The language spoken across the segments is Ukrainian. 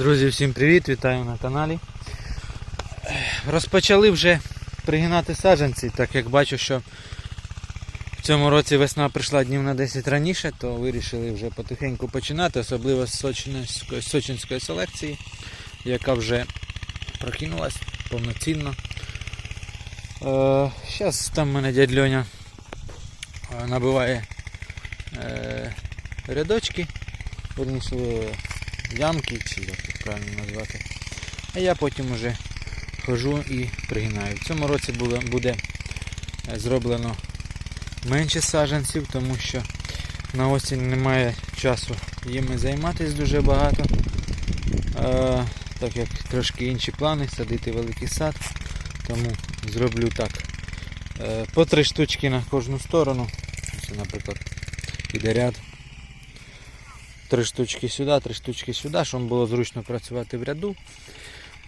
Друзі, всім привіт! Вітаю на каналі. Розпочали вже пригинати саджанці, так як бачу, що в цьому році весна прийшла днів на 10 раніше, то вирішили вже потихеньку починати, особливо з сочинської, сочинської селекції, яка вже прокинулась повноцінно. Зараз там в мене дядь Льоня е, набиває е, рядочки, верніше ямки, чи як їх правильно назвати. А я потім уже хожу і пригинаю. В цьому році буде е, зроблено менше саджанців, тому що на осінь немає часу їми займатися дуже багато. Так як трошки інші плани, садити великий сад. Тому зроблю так. Е, по три штучки на кожну сторону. Ось, наприклад, іде ряд. Три штучки сюди, три штучки сюди, щоб було зручно працювати в ряду.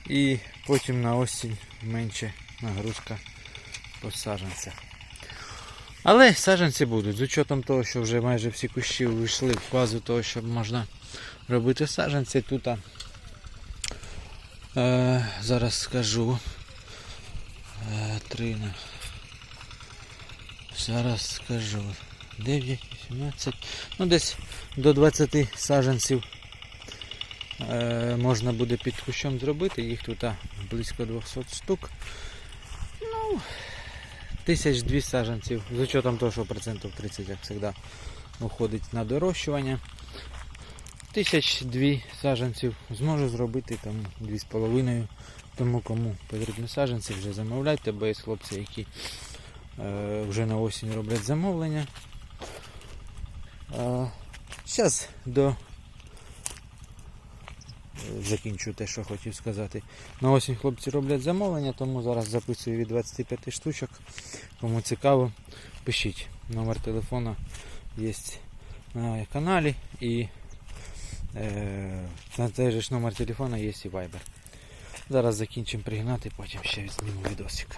І потім на осінь менше нагрузка по саджанцях. Але саджанці будуть, з учетом того, що вже майже всі кущі вийшли в фазу того, що можна робити саджанці. Тут е, зараз скажу. Е, три. Зараз скажу. 9, 18. Ну десь до 20 саджанців е, можна буде під кущом зробити. Їх тут а, близько 200 штук. Ну, тисяч дві саджанців. З учетом того, що процентів 30, як завжди, уходить на дорощування. Тисяч дві саджанців зможу зробити там дві з половиною. Тому кому потрібні саджанці, вже замовляйте, бо є хлопці, які е, вже на осінь роблять замовлення. Зараз до е, закінчу те, що хотів сказати. На осінь хлопці роблять замовлення, тому зараз записую від 25 штучок. Кому цікаво, пишіть. Номер телефона є на каналі і е, на той же ж номер телефона є і Viber. Зараз закінчимо пригнати, потім ще зніму відосик.